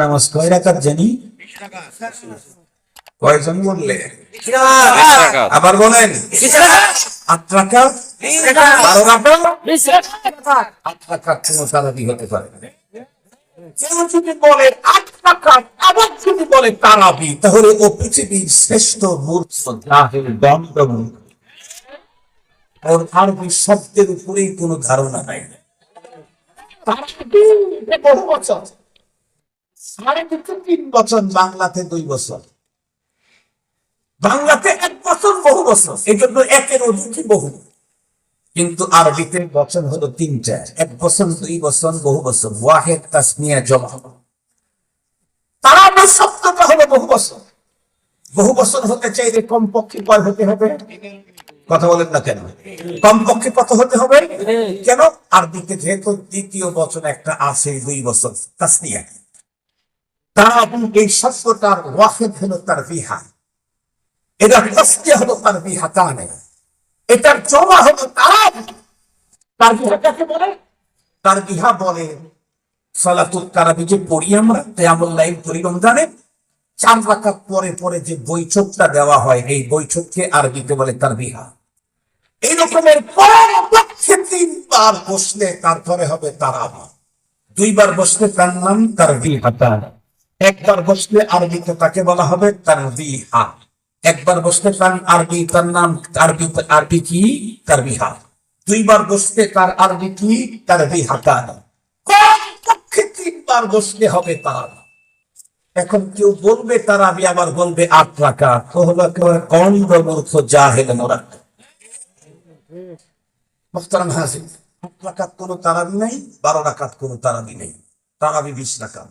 নামাজ কয় জানি? কয়জন বললে? আবার বলেন। তাহলে ও পৃথিবীর শ্রেষ্ঠ শব্দের উপরেই কোনো ধারণা নাই। বহু বছর। বহু। আরবিতে বছর হলো তিনটা এক বছর, দুই বছর, বহু বছর। ওয়াহেদ তাসমিয়া জমা। তারা হলো বহু বছর। বহু বছর হতে চাইলে কমপক্ষে কয় হতে হবে? কথা বলেন না কেন? কমপক্ষে কত হতে হবে? কেন? আরবিতে যেহেতু দ্বিতীয় বছর একটা আছে, দুই বছর। তাসনিয়া। তারা এই হলো তার বিহা। হলো তার বিহা তা নেই এটার জমা হলো তারা। তার বিহা কাকে বলে? তার বিহা বলে সালাতুল যে পড়ি আমরা পড়ি রমজানে, চার পরে পরে যে বৈঠকটা দেওয়া হয়, এই বৈঠককে আরবিতে বলে তার বিহা। এই রকমের তিনবার বসলে তারপরে হবে তারাবি। দুইবার বসলে তার নাম তার বিহাতা একবার বসলে আরবিতে তাকে বলা হবে তার বিহা একবার বসলে তার আরবি, তার নাম আরবি আরবি কি? তার বিহা দুইবার বসলে তার আরবি কি? তার। বিহাতা কমপক্ষে তিনবার বসলে হবে তার। এখন কেউ বলবে তার আমি আবার বলবে আট রাখা তো হলো কম মূর্খ যা হেলে মোরা মোখতারাম হাসিন আট কোনো তারাবি নাই, বারো রাকাত কোনো তারাবি নেই। তারাবি বিশ রাকাত।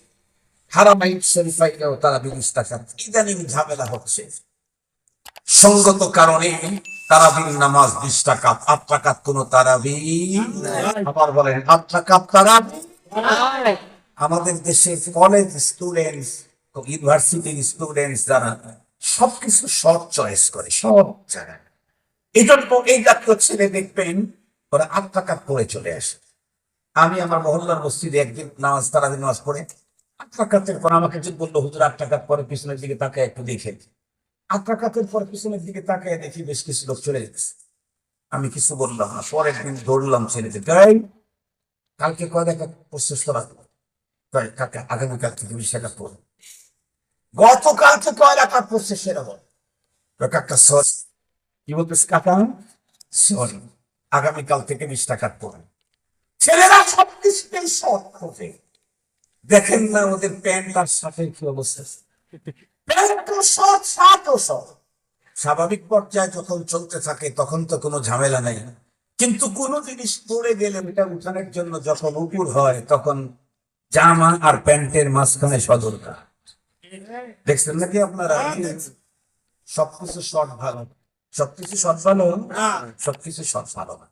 তারা ইদানিং ঝামেলা হচ্ছে। সঙ্গত কারণে আমাদের দেশে কলেজ ইউনিভার্সিটির যারা, সবকিছু শর্ট চয়েস করে সব জায়গায়। এই জাতীয় ছেলে দেখবেন, ওরা আট টাকা পড়ে চলে আসে। আমি আমার মহল্লার মসজিদে একদিন নামাজ তারাবি নামাজ পড়ে পর আমাকে যদি বলল, হুজুর পরে পিছনের দিকে একটু দেখে পর পিছনের দিকে তাকায় দেখি বেশ কিছু লোক চলে যাচ্ছে আমি কিছু বললাম না। পরের দিন দৌড়লাম ছেলেদের গাই কালকে কয় দেখা তাই আগামীকাল থেকে বিশ টাকা পড়ে গতকালকে কয় টাকা পড়ছে সেরকম? কাকা সর কি বলতেছে কাকা? সরি আগামীকাল থেকে বিশ টাকা পড়ে ছেলেরা সব কিছুতেই শর্ট খোঁজে দেখেন না ওদের প্যান্ট আর শার্টের কি অবস্থা। শর্ট শর্ট স্বাভাবিক পর্যায়ে যখন চলতে থাকে তখন তো কোনো ঝামেলা নাই। কিন্তু কোনো জিনিস পড়ে গেলে ওটা উঠানোর জন্য যখন উপুর হয় তখন জামা আর প্যান্টের মাঝখানে সদরকার। দেখছেন নাকি আপনারা? সবকিছু শর্ট ভালো। সবকিছু শর্ট ভালো? সবকিছু শর্ট ভালো না।